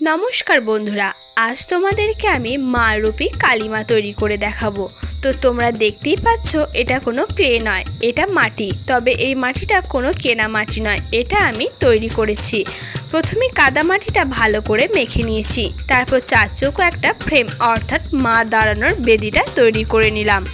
নমস্কার বন্ধুরা, আজ তোমাদেরকে আমি মা রূপী কালিমা তৈরি করে দেখাবো। তো তোমরা দেখতেই পাচ্ছ, এটা কোনো ক্লে নয়, এটা মাটি। তবে এই মাটিটা কোনো কেনা মাটি নয়, এটা আমি তৈরি করেছি। প্রথমে কাদা মাটিটা ভালো করে মেখে নিয়েছি। তারপর চার চৌকো একটা ফ্রেম, অর্থাৎ মা দাঁড়ানোর বেদিটা তৈরি করে নিলাম।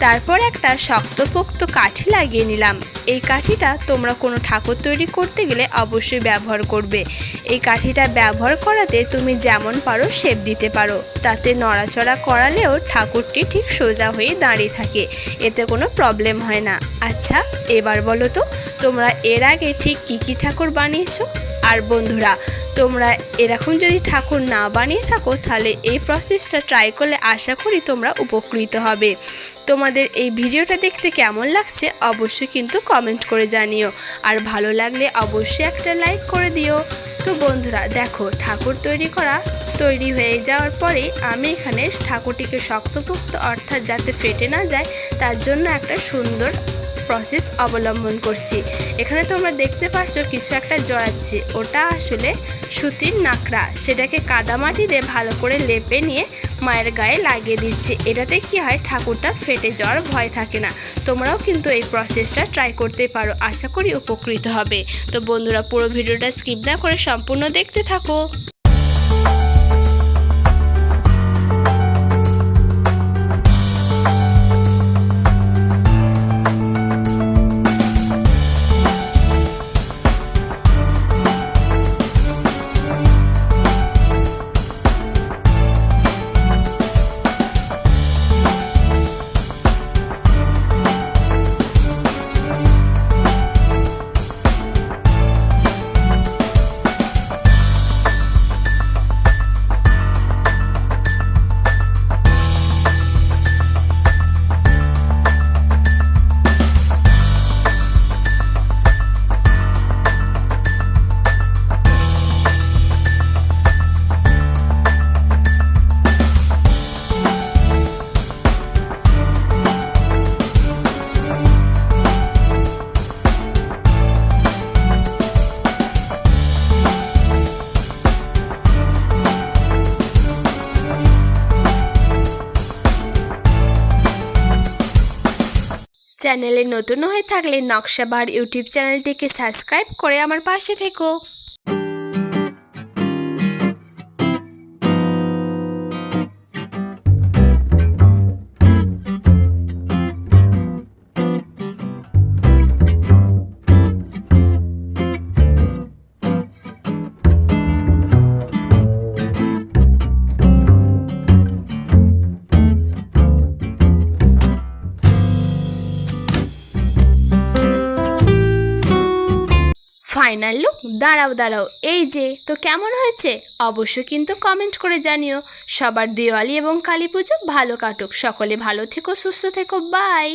তারপর একটা শক্তপোক্ত কাঠি লাগিয়ে নিলাম। এই কাঠিটা তোমরা কোনো ঠাকুর তৈরি করতে গেলে অবশ্যই ব্যবহার করবে। এই কাঠিটা ব্যবহার করাতে তুমি যেমন পারো শেপ দিতে পারো। তাতে নড়াচড়া করালেও ঠাকুরটি ঠিক সোজা হয়ে দাঁড়িয়ে থাকে। এতে কোনো প্রবলেম হয় না। আচ্ছা এবার বলো তো, তোমরা এর আগে ঠিক কী কী ঠাকুর বানিয়েছো? আর বন্ধুরা, তোমরা এরকম যদি ঠাকুর না বানিয়ে থাকো, তাহলে এই প্রসেসটা ট্রাই করলে আশা করি তোমরা উপকৃত হবে। তোমাদের এই ভিডিওটা দেখতে কেমন লাগছে অবশ্যই কিন্তু কমেন্ট করে জানিও। আর ভালো লাগলে অবশ্যই একটা লাইক করে দিও। তো বন্ধুরা, দেখো, ঠাকুর তৈরি করা তৈরি হয়ে যাওয়ার পরে আমি এখানে ঠাকুরটিকে শক্তপোক্ত অর্থাৎ যাতে ফেটে না যায়, তার জন্য একটা সুন্দর প্রসেস অবলম্বন করছি। এখানে তোমরা দেখতে পাচ্ছ কিছু একটা জড়াচ্ছি। ওটা আসলে সুতির নাকড়া। সেটাকে কাদা মাটিতে ভালো করে লেপে নিয়ে মায়ের গায়ে লাগিয়ে দিচ্ছি। এটাতে কি হয়? ঠাকুরটা ফেটে যাওয়ার ভয় থাকে না। তোমরাও কিন্তু এই প্রসেসটা ট্রাই করতে পারো। আশা করি উপকৃত হবে। তো বন্ধুরা, পুরো ভিডিওটা স্কিপ না করে সম্পূর্ণ দেখতে থাকো। চ্যানেলে নতুন হয়ে থাকলে নকশাবার ইউটিউব চ্যানেলটিকে সাবস্ক্রাইব করে আমার পাশে থেকো। Final look. দাঁড়াও দাঁড়াও, এই যে, তো কেমন হয়েছে? অবশ্যই কিন্তু কমেন্ট করে জানিও, সবার দিওয়ালি এবং কালী পুজো ভালো কাটুক। সকলে ভালো থেকো, সুস্থ থেকো বাই